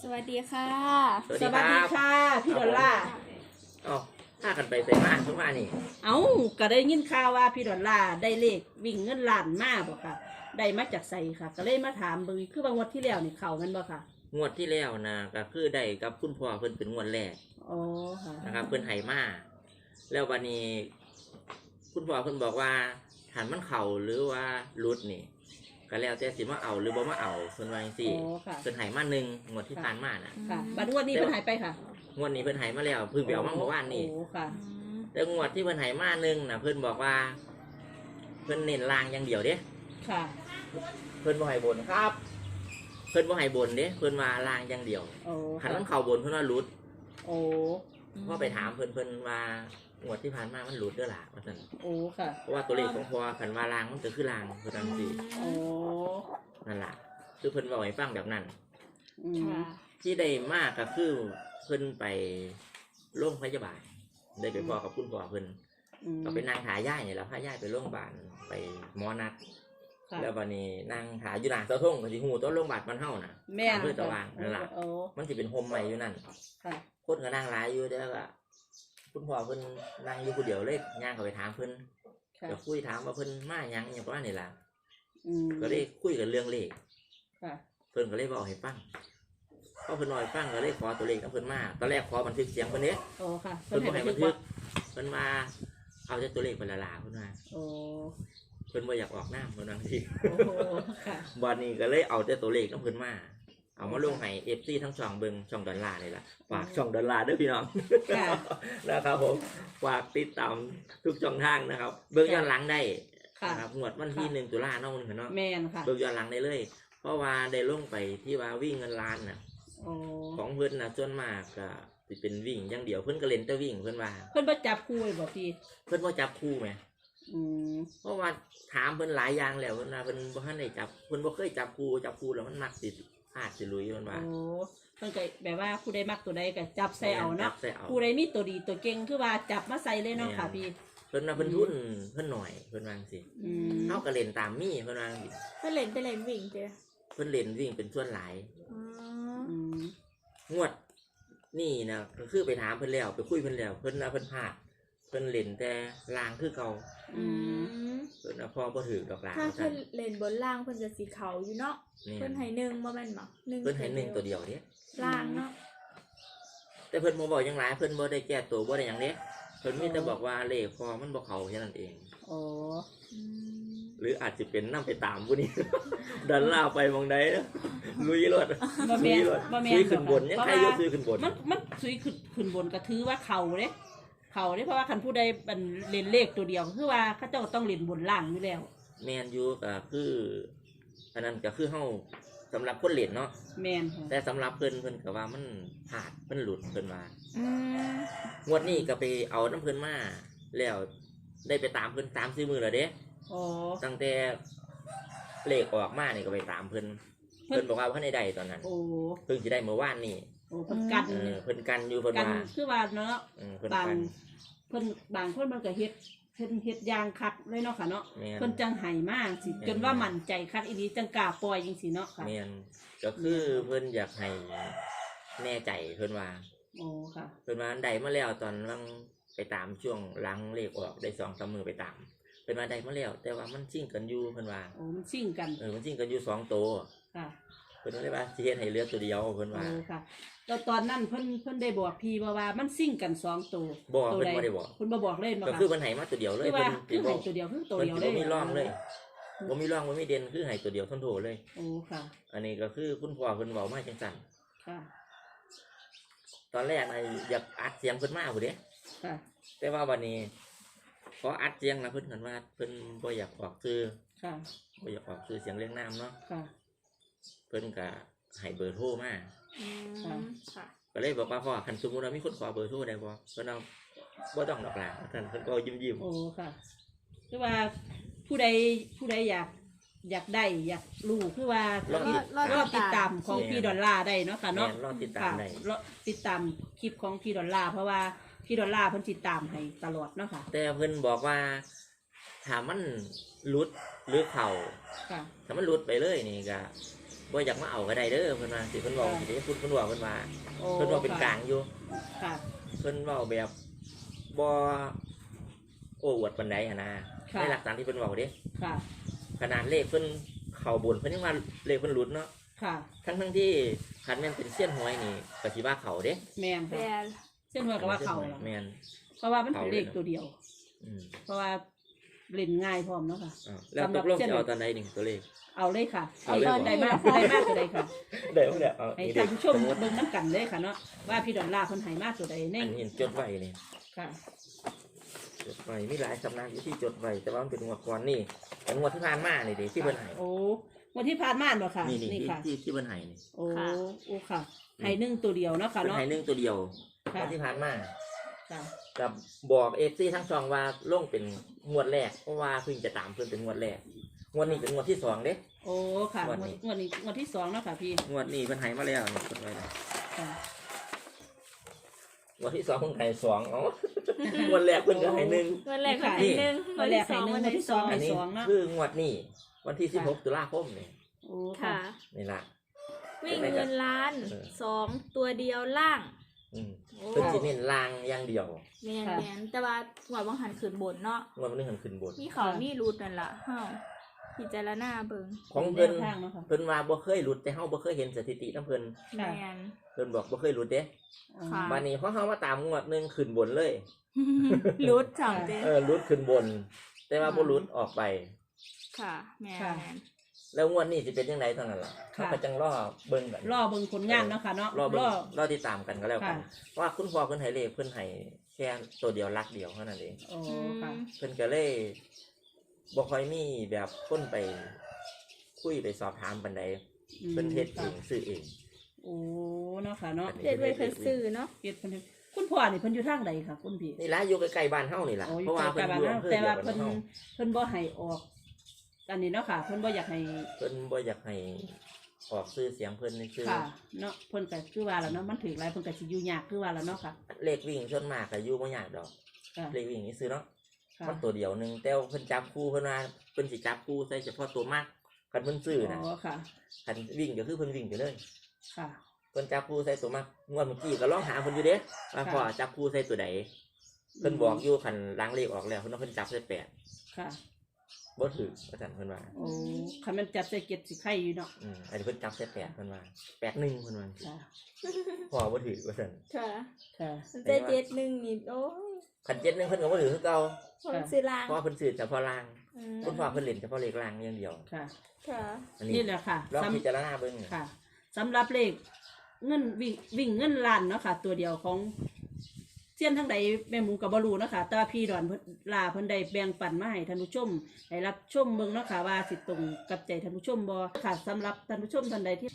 สวัสดีค่ะ สวัสสดีวัสคดีรับค่ะ พี่ดอลล่าร์เอ้าถ้ากันไปใส่บ้านทุกมานี่เอ้าก็ได้ยินข่าวว่าพี่ดอลล่าร์ได้เลขวิ่งเงินล้านมาบ่ค่ะ ได้มาจากไสค่ะ ก็เลยมาถามเบิ่งคือบางวันที่แล้วนี่เข้ามันบ่ค่ะ งวดที่แล้วนะก็คือได้กับคุณพ่อเพิ่นเป็นงวดแรกอ๋อค่ะ นะครับ เพิ่นไห้มาแล้ววันนี้ คุณพ่อเพิ่นบอกว่าฐานมันเข่าหรือว่ารุดนี่ ก็แล้วแต่สิมาเอาหรือบ่มาเอาเพิ่นว่าจังซี่อ๋อค่ะเพิ่นไห้มาหนึ่งงวดที่ผ่านมาน่ะค่ะบัดงวดนี้เพิ่นหายไปค่ะงวดนี้เพิ่นไห้มาแล้วเพิ่งไปเอามาเมื่อวานนี่ โอ้ค่ะ แต่งวดที่เพิ่นไห้มาหนึ่งน่ะเพิ่นบอกว่า เพิ่นเน้นลางอย่างเดียวเด้ ค่ะ เพิ่นบ่ให้บนครับ เพิ่นบ่ให้บนเด้ เพิ่นว่าลางอย่างเดียวโอ้หันค่ะมันเข่าบนเพิ่นว่ารุดโอ้พ่อไปถามเพิ่นเพิ่นว่า งวดที่ผ่านมามันหลุดเด้อล่ะว่าซั่นโอ้ค่ะเพราะว่าตัวเลขของพ่อคันว่าลางมันก็คือลางคือจังซี่โอ้นั่นล่ะ คือเพิ่นเว้าให้ฟังแบบนั้น อืมค่ะที่ได้มากก็คือเพิ่นไปโรงพยาบาลได้ไปพอกับคุณพ่อเพิ่นอืมก็ไปนั่งถาย่ายนี่แหละพาย่ายไปโรงพยาบาลไปหมอนัด ค่ะแล้ววันนี้นั่งถาอยู่หน้าเสาธงก็สิฮู้ตัวโรงพยาบาลมันเฮาน่ะ แม่อำเภอตะวางนั่นล่ะ โอ้มันสิเป็นโฮมใหม่อยู่นั่นค่ะ คนก็นั่งหลายอยู่เด้อก็ คุณพ่อเพิ่นนั่งอยู่ผู้เดียวเลยย่างเข้าไปถามเพิ่นค่ะก็คุยถามว่าเพิ่นมาหยังอหย่างประมาณนี้ล่ะอืมก็เลยคุยกันเรื่องเลข ค่ะ เพิ่นก็เลยบอกให้ฟังพอเพิ่นบอกให้ฟังก็เลยขอตัวเลขกับเพิ่นมา ตอนแรกขอบันทึกเสียงเพิ่นเด้โอ้ค่ะเพิ่นบ่ให้ให้บันทึกเพิ่นมาเอาแต่ตัวเลขเพิ่นละลาเพิ่นว่าโอ้เพิ่นบ่อยากออกหน้าเพิ่นว่าจังซี่โอ้โหค่ะ วันนี้ก็เลยเอาแต่ตัวเลขกับเพิ่นมา เอามาลงให้ FC ทั้งช่องเบิ่งช่องดอลลาร์นี่ล่ะฝากช่องดอลลาร์เด้อพี่น้องค่ะ นะครับผมฝากติดตามทุกช่องทางนะครับ เบิ่งย้อนหลังได้ค่ะ นะครับงวดวันที่ค่ะหนึ่งตุลาเนาะเนาะแม่นค่ะ เบิ่งย้อนหลังได้เลย เพราะว่าได้ลงไปที่ว่าวิ่งเงินล้านน่ะ โอ้ของเพิ่นน่ะส่วนมากก็สิเป็นวิ่งอย่างเดียวเพิ่นก็เล่นแต่วิ่งเพิ่นว่า เพิ่นบ่จับคู่ไว้บ่พี่ เพิ่นบ่จับคู่แหมอืม เพราะว่าถามเพิ่นหลายอย่างแล้วเพิ่นว่าเพิ่นบ่ทันได้จับเพิ่นบ่เคยจับคู่จับคู่แล้วมันมักสิพลาดสิลุยเพิ่นว่าโอ้เพิ่นก็แบบว่าผู้ใดมักตัวใดก็จับใส่เอาจัเนาะบใส่เอาผู้ใดมีตัวดีตัวเก่งคือว่าจับมาใส่เลยเนาะแม่นค่ะพี่ เพิ่นว่าเพิ่นทุนเพิ่นหน่อยเพิ่นว่าจังซี่อืมเฮาก็เล่นตามมีเพิ่นว่าจังซี่เพื่อนเล่นไปเล่นวิ่งเจ้ะเพิ่นเล่นวิ่งเป็นส่วนหลาย อ๋อ อืมงวด นี่นะก็คือไปถามเพิ่นแล้วไปคุยเพิ่นแล้วเพิ่นว่าเพิ่นพลาด เพิ่นเล่นแต่ลางคือเก่าอืมเพิ่นว่าพอบ่ถือดอกลางถ้าว่าเพื่ซั่อนนเล่นบนล่างเพื่อนจะสีเขาอยู่เนาะนี่เพื่อนให้หนึ่งบ่แม่นบ่หนึ่งเพิ่นให้หนึ่งตัวเดียวเด้ล่างเนาะแต่เพิ่นบ่บอกหยังหลายเพิ่นบ่ได้แก้ตัวบ่ได้หยังเด้เพิ่นมีแต่บอกว่าเลขพอมันบ่เข้าแค่นั้นเองโอ้อืมหรืออาจจะเป็นนํไปตามผู้นี้ดันล่าไปมองใดนะลุยรถบ่ลุแม่ยนรถบ่แม่ลุนยขึ้นบนยังเพราะใครว่ายกซื้อขึ้นบนมันมันสุยขึ้นขึ้นบนก็ถือว่าเขาเด้ เขาเด้เพราะว่าคันผู้ใดมันเล่นเลขตัวเดียวคือว่าเขาเจ้าต้องเล่นบนล่างอยู่แล้ว แม่นอยู่ก็คืออันนั้นก็คือเฮาสำหรับคนเล่นเนาะแม่นค่ะแต่สำหรับเพิ่นเพิ่นก็ว่ามันพลาดมันหลุดเพิ่นว่า อืมงวดนี้ก็ไปเอาน้ำเพิ่นมาแล้วได้ไปตามเพิ่นตามซื้อมือแล้วเด้โอ้ตั้งแต่เลขออกมานี่ก็ไปตามเพิ่นเพิ่นบอกว่าเพิ่นได้ได้ตอนนั้นโอ้เพิ่งสิได้เมื่อวานนี่ โอ้เพิ่นกันเออเพิ่นกันอยู่เพิ่นกันว่าคือว่าเนาะเออเพิ่นบางกันเพิ่นบางคนมันก็เฮ็ดเฮ็ดเฮ็ดอยางคักเลยเนาะค่ะเนาะแม่น เพิ่นจังไห้มากสิแม่น จนว่ามั่นใจคักอีนี้จังกล้าปล่อยจังซี่เนาะค่ะแม่นก็คือเพิ่นอยากให้แน่ใจเพิ่นว่า โอ้ค่ะ เพิ่นว่าได้มาแล้วตอนลังไปตามช่วงหลังเลขออกได้สองสามมือไปตามเพิ่นว่าได้มาแล้วแต่ว่ามันซิ่งกันอยู่เพิ่นว่าโอ้มันซิ่งกันเออมันซิ่งกันอยู่สองตัวค่ะ เพิ่นเลยว่าสิเฮ็ดให้เหลือตัวเดียวเพิ่นโอ้ว่าค่ะแล้วตอนนั้นเพิ่นเพิ่นได้บอกพี่ว่าว่ามันซิ่งกันสองตัวบอกตัวเพิ่นใดบ่ได้บอกเพิ่นบ่บอกเลยบ่ก็ค่ะคือเพิ่นให้มาตัวเดียวเลยคือว่าเพิ่นคือสิให้บอกตัวเดียวคือตัวเพิ่นเดียวสิเลบ่ยมีร่องเลยบ่มีร่องบ่มีเด่นคือให้ตัวเดียวทนโทเลย โอ้ค่ะอันนี้ก็คือคุณพ่อเพิ่นเว้ามาจังซั่นค่ะตอนแรกน่ะอยากอัดเสียงเพิ่นมาพุ่นเด้ ค่ะแต่ว่าวันนี้พออัดเสียงแล้วเพิ่นกันว่าเพิ่นบ่อยากออกชื่อค่ะบ่อยากออกชื่อเสียงเรียงนามเนาะค่ะ เพิ่นก็ให้เบอร์โทรมาอืมค่ะค่ะ ก็เลยบอกว่าพ่อคันสมมุติว่ามีคนขอเบอร์โทรได้บ่เพิ่นเอาบ่ต้องดอกหลาท่านเพิ่นก็ยิ้มโอ้ค่ะคือว่าผู้ใดผู้ใดอยากอยากได้อยากรู้คือว่าๆลองติติดดรอติดตามของพี่ดอลลาร์ได้เนาะค่ะแม่เนาะนลองติดตามค่ะได้รอติดตามคลิปของพี่ดอลลาร์เพราะว่าพี่ดอลลาร์เพิ่นติดตามให้ตลอดเนาะค่ะ แต่เพิ่นบอกว่าถ้ามันหลุดหรือเข่าค่ะถ้ามันหลุดไปเลยนี่ก็ บ่อยากมาเอาก็ได้เด้อเพิ่นว่าสิเพิ่นบอกสิเด้เพิ่นบอกเพิ่นว่าโอ้เพิ่นบอกเป็นกลางอยู่ ค่ะ เพิ่นเว้าแบบบ่โอ้อวดปานใดหั่นนะค่ะ ในหลักฐานที่เพิ่นเว้าเด้ค่ะ ขนาดเลขเพิ่นเข้าบนเพิ่นยังว่าเลขเพิ่นหลุดเนาะค่ะ ทั้งทั้งๆที่คันแม่นเป็นเสี้ยนหวยนี่ก็สิว่าเข้าเด้แม่นแปค่ะลเส้นหัวกับว่าเขาล่ะแม่นเพราะว่ามันเป็นเลขตัวเดียว อืมเพราะว่า เล่นง่ายพร้อมเนาะค่ะ อ้าวแล้วสำหตรับกลงเส้นจะเอาตอนไหนนี่ตัวเลข เอาเลยค่ะเอาเลยได้มากได้มากตัวใดค่ะเดี๋ยวเดี๋ยวเอาให้นี่ท่าเด็นผู้ชมเบิ่งน้ำกันเลยค่ะเนาะว่าพี่ดอลลาร์คนใหายมากตัวใดในอันนี้จดไว้นี่ค่ะ จดไว้มีหลายสำนักอยู่ที่จดไว้แต่ว่ามันเป็นงวดก่อนนี่เป็นงวดที่ผ่านมานี่เด็ที่เพิ่นให้โอ้วันที่ผ่านมาบ่ค่ะนี่นี่นี่ที่ค่ะ ที่ที่เพิ่นให้นี่ โอ้โอ้ค่ะให้หนึ่งตัวเดียวเนาะค่ะเพิ่นเนาะให้หนึ่งตัวเดียวค่ะ งวดที่ผ่านมา ค่ะกับบอกเอฟซีทั้งสองว่าลงเป็นงวดแรกเพราะว่าเพิ่งจะตามเพิ่นเป็นงวดแรกงวดนี้เป็นงวดที่สองเด้ โอ้ค่ะงงววดดนี้ งวดนี้งวดที่สองเนาะค่ะพี่งวดนี้เพิ่นให้มาแล้วนี่จดไว้นะค่ะงวดที่สองเพิ่นให้สองเอ๋องวดแรกเพิ่นก็ให้หนึ่ง วันแรกวันนี่ที่หนึ่งวัวันนแรที่กสให้องหนึ่งวันวันที่ที่สสอองงอันให้นี้สองเนาะคืองวดนี้ วันที่ค่ะสิบหกตุลาคมนี่โอ้ค่ะ ค่ะ นี่ล่ะวิ่งเงินล้านเออ สองตัวเดียวล่าง อืมโอ้เพิ่นสิเน้นลางอย่างเดียวแมนแมนแต่ว่าหวดบางหันขืนบนเนาะงวดมันนึงหันขึ้นบน มีเขามีรูดนั่นล่ะเฮาพิจารณาเบิ่งของเพิ่นแนวทางเนาะค่ะเพิ่นว่าบ่เคยหลุดแต่เฮาบ่เคยเห็นสถิตินํเพิ่นแมค่ะน เพิ่นบอกบ่เคยหลุดเด้ค่ะ วันนี้พอเฮามาตามงวดหนึงขึ้นบนเลย รูดสองเจเออหลุดขึ้นบน แต่ว่าบ่หลุดออกไป ค่ะ แมนค่ะ แมน แล้วงวดนี้สิเป็นจังไดเท่านั้นล่ะค่ะเฮาก็จังรอเบิ่งกันรอเบิ่งผลงานเนาะค่ะเนาะรอเบิ่รงอรอติดตามกันก็แล้วกันค่ะเพราะว่าคุณพ่อเพิ่นให้เลขเพิ่นให้แค่ตัวเดียวลักเดียวเท่านั้นเองโอ้ค่ะเพิ่นก็เลยบ่ค่อยมีแบบคนไป คุยไปสอบถามปานใดอืมเพิ่นเฮ็ดเอค่ะงซื้อเองโอ้เนาะค่ะเนาะอันนี้เด็ดไว้เพิ่นซื้อเนาะเฮ็ดเพิ่นเฮ็ดคุณพ่อนี่เพิ่นอยู่ทางใดค่ะคุณพี่นี่ละอยู่ใกล้ๆบ้านเฮานี่ล่ะโอ้ยเพราะว่าใกเพิ่นล้อยู่บ้านอำเภอแต่เดียว่าวกันเพิ่นเฮาเพิ่นบ่ให้ออก อันนี้เนาะค่ะ เพิ่นบ่อยากให้เพิ่นบ่อยากให้ออกชื่อเสียงเพิ่นนี่คือค่ะเนาะเพิ่นก็คือว่าแล้วเนาะมันถือหลายเพิ่นก็สิอยู่ยากคือว่าแล้วเนาะค่ะเลขวิ่งส่วนมากก็อยู่บ่ยากดอก ค่ะเลขวิ่งนี่ซื้อเนาะค่ะมันตัวเดียวหนึงแต่ว่าเพิ่นจับคู่เพิ่นว่าเพิ่นสิจับคู่ใส่เฉพาะตัวมากคันเพิ่นซื้อน่ะอ๋อค่ะ คันวิ่งก็คือเพิ่นวิ่งไปเลยค่ะ เพิ่นจับคู่ใส่ตัวมากงวดเมื่อกี้ก็ลองหาเพิ่นอยู่เด้ว่าค่ะพอจับคู่ใส่ตัวใดเพิ่นบอกอยู่คันล้างเลขออกแล้วเพิ่นว่าเพิ่นจับใส่แปด ค่ะ บ่ถือว่าซั่นเพิ่นว่าโอ้คันมันจับใส่เก็ดสิไข่อยู่เนาะอืมอันนี้เพิ่นจับใส่แปดเพิ่นว่าแปดหนึ่งเพิ่นว่าค่ะพอบ่ถือว่าซั่นค่ะค่ะมันจะเจ็ดหนึ่งนี่โอ้ยคันเจ็ดหนึงเพิ่นก็บ่ถือคือเก่าผมซื้อลางเพราะว่าเพิ่นซื้อเฉพาะล่างอืมคุณพ่อเพิ่นเล่นเฉพาะเลขล่างอย่างเดียวค่ะค่ะอันนี่นี้แหละค่ะลองสำพิจารณาเบิ่งค่ะสำหรับเลขเงินวิ่งวิ่งเงินล้านเนาะค่ะ ตัวเดียวของ เสี้ยนทั้งใดแม่หมูกับบรูเนาะคะแต่ว่าพี่ดอนเพิ่นลาเพิ่นได้แบ่งปันมาให้ท่านผู้ชมให้รับชมเบิ่งเนาะคะว่าสิตรงกับใจท่านผู้ชมบ่ค่ะสำหรับท่านผู้ชมท่านใดที่